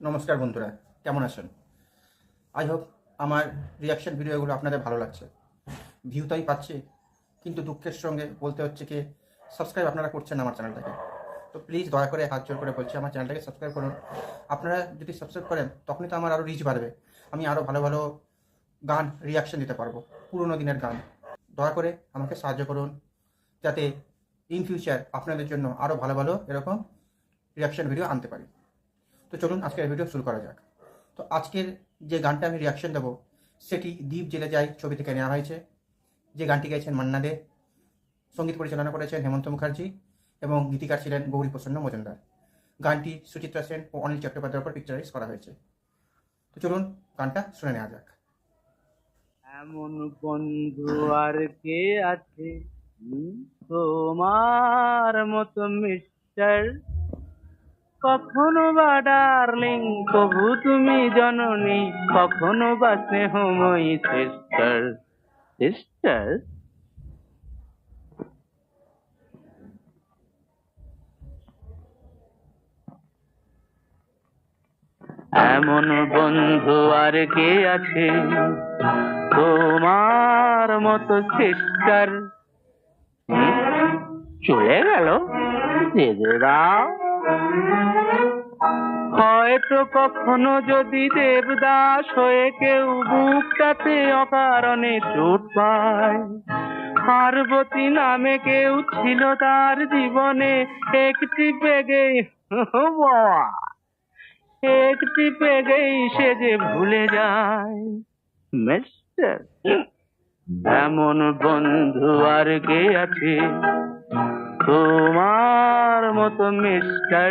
নমস্কার বন্ধুরা, কেমন আছেন? আই হোপ আমার রিয়াকশন ভিডিওগুলো আপনাদের ভালো লাগছে। ভিউ তাই পাচ্ছি, কিন্তু দুঃখের সঙ্গে বলতে হচ্ছে কি সাবস্ক্রাইব আপনারা করছেন আমার চ্যানেলটাকে। তো প্লিজ দয়া করে হাত জোর করে বলছি, আমার চ্যানেলটাকে সাবস্ক্রাইব করুন। আপনারা যদি সাবস্ক্রাইব করেন, তখনই তো আমার আরও রিচ বাড়বে। আমি আরও ভালো ভালো গান রিয়াকশন দিতে পারব, পুরোনো দিনের গান। দয়া করে আমাকে সাহায্য করুন, যাতে ইন ফিউচার আপনাদের জন্য আরও ভালো ভালো এরকম রিয়াকশন ভিডিও আনতে পারি। তো চলুন আজকের ভিডিও শুরু করা যাক। তো আজকের যে গানটা আমি রিয়াকশন দেবো, সেটি দ্বীপ জেলে যায় ছবি থেকে নেওয়া হয়েছে। যে গানটি গাইছেন মান্না দে, সংগীত পরিচালনা করেছেন হেমন্ত মুখার্জি এবং গীতিকার ছিলেন গৌরী প্রসন্ন মজুমদার। গানটি সুচিত্রা সেন ও অনিল চট্টোপাধ্যায়ের উপর পিকচারাইজ করা হয়েছে। তো চলুন গানটা শুনে নেওয়া যাক। এমন বন্ধু আর কে আছে? তোমার মতো মিস্টার কখনো বা ডার্লিং কবু তুমি জননী, কখনো বা স্নেহময়ী সিস্টার সিস্টার। এমন বন্ধু আর কে আছে? তোমার মতো সিস্টার। চলে গেল? দাও। হয়তো কখনো যদি দেবদাস হয়ে কেউ বুকটাতে অকারণে চোট পায়। পার্বতী নামে কেউ ছিল তার জীবনে একটি পেগে একটি পেগেই সে যে ভুলে যায়। এমন বন্ধু আর কে আছে? তোমার মতো মিস্টার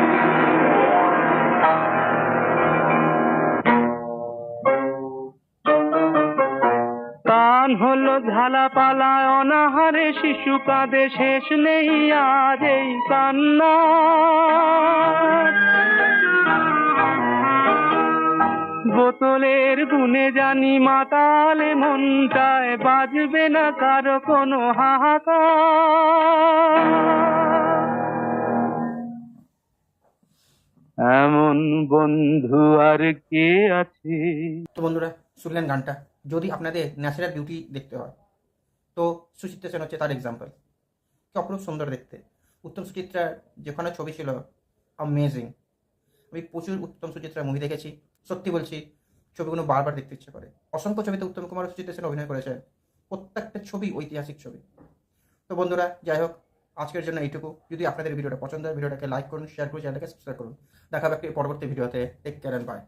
কান হলো ঝালা পালায়, অনাহারে শিশু কাঁদে, শেষ নেই আজ এই কান্না। বোতলের গুনে জানি মাতালে মনটায় বাজবে না কারও কোনো হাহাকার। এমন বন্ধু আর কে আছে? তো বন্ধুরা শুনলেন গানটা, যদি আপনাদের ন্যাচারাল বিউটি দেখতে হয়। তো সুচিত্রা সেন হচ্ছে তার এক্সাম্পল কি অপরূপ সুন্দর দেখতে। উত্তম সুচিত্রার যেখানে ছবি ছিল অ্যামেজিং আমি প্রচুর উত্তম সুচিত্রার মুভি দেখেছি। সত্যি বলছি, ছবিগুলো বারবার দেখতে ইচ্ছে করে। অসংখ্য ছবিতে উত্তম কুমার সুচিত্রা সেন অভিনয় করেছেন। প্রত্যেকটা ছবি ঐতিহাসিক ছবি। তো বন্ধুরা, যাই হোক, আজকের জন্য এইটুকু। যদি আপনাদের ভিডিওটা পছন্দ হয়, ভিডিওটাকে লাইক করুন শেয়ার করুন চ্যানেলটাকে সাবস্ক্রাইব করুন। দেখা হবে একটি পরবর্তী ভিডিওতে। Take care bye